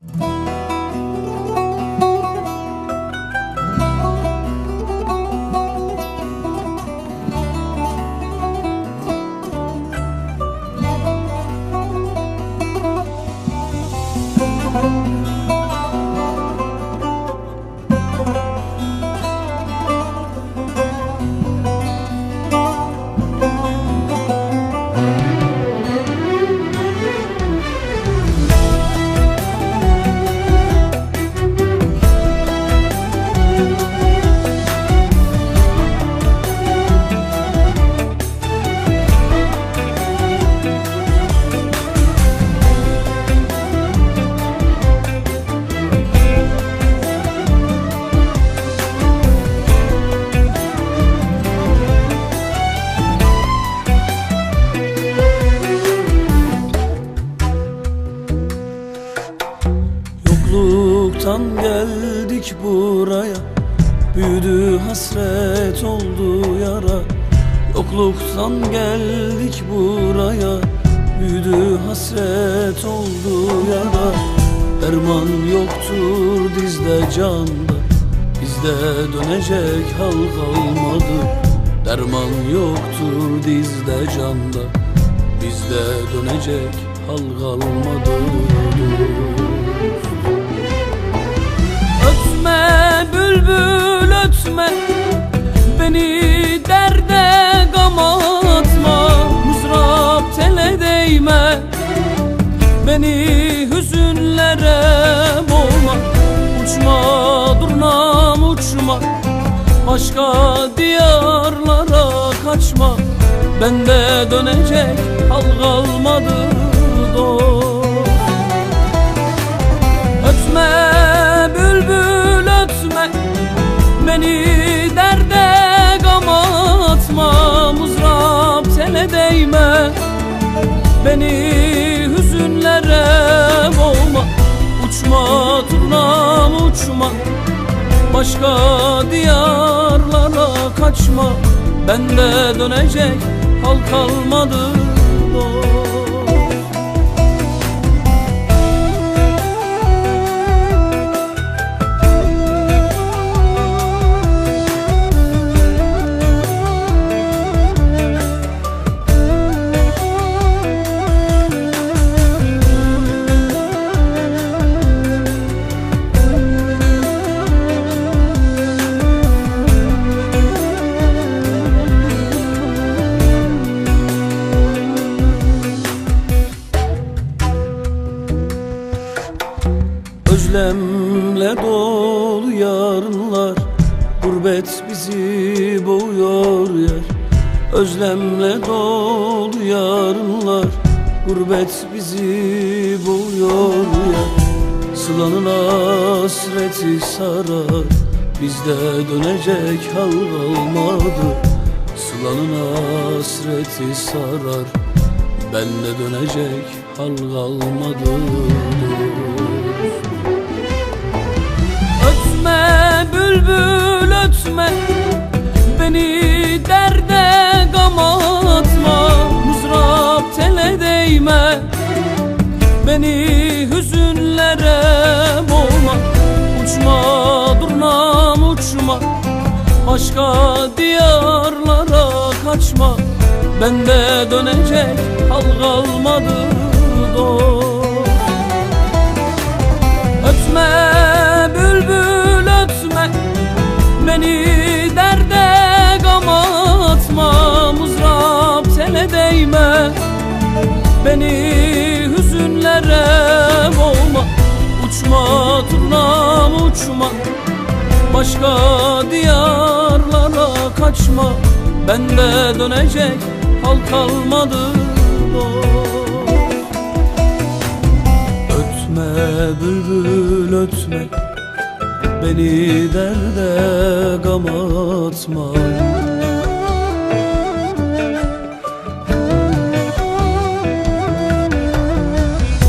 Bye. Yokluktan geldik buraya. Büyüdü hasret oldu yara. Yokluktan geldik buraya. Büyüdü hasret oldu yara. Derman yoktur dizde canda. Bizde dönecek hal kalmadı. Derman yoktur dizde canda. Bizde dönecek hal kalmadı Ötme bülbül ötme. Beni derde gam atma Mızrap tele değme. Beni hüzünlere boğma Uçma durnam uçma. Başka diyarlara kaçma. Bende dönecek hal kalmadı Beni hüzünlere boğma Uçma turnam uçma. Başka diyarlara kaçma Bende dönecek hal kalmadı. Dost Özlemle dolu yarınlar. Gurbet bizi boğuyor yer. Özlemle dolu yarınlar. Gurbet bizi boğuyor yer. Sılanın hasreti sarar. Bizde dönecek hal kalmadı. Sılanın hasreti sarar. Bende dönecek hal kalmadı Ötme bülbül ötme. Beni derde gam atma Mızrap tele değme. Beni hüzünlere boğma Uçma durnam uçma. Başka diyarlara kaçma Bende dönecek hal kalmadı dost. Ötme Beni derde gam atma Mızrap tele değme. Beni hüzünlere boğma Uçma turnam uçma. Başka diyarlara kaçma Bende dönecek hal kalmadı dost Ötme bülbül ötme Beni derde gam atma.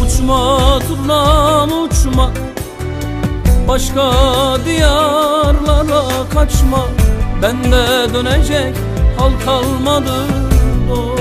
Uçma turnam uçma. Başka diyarlara kaçma. Bende dönecek hal kalmadı dost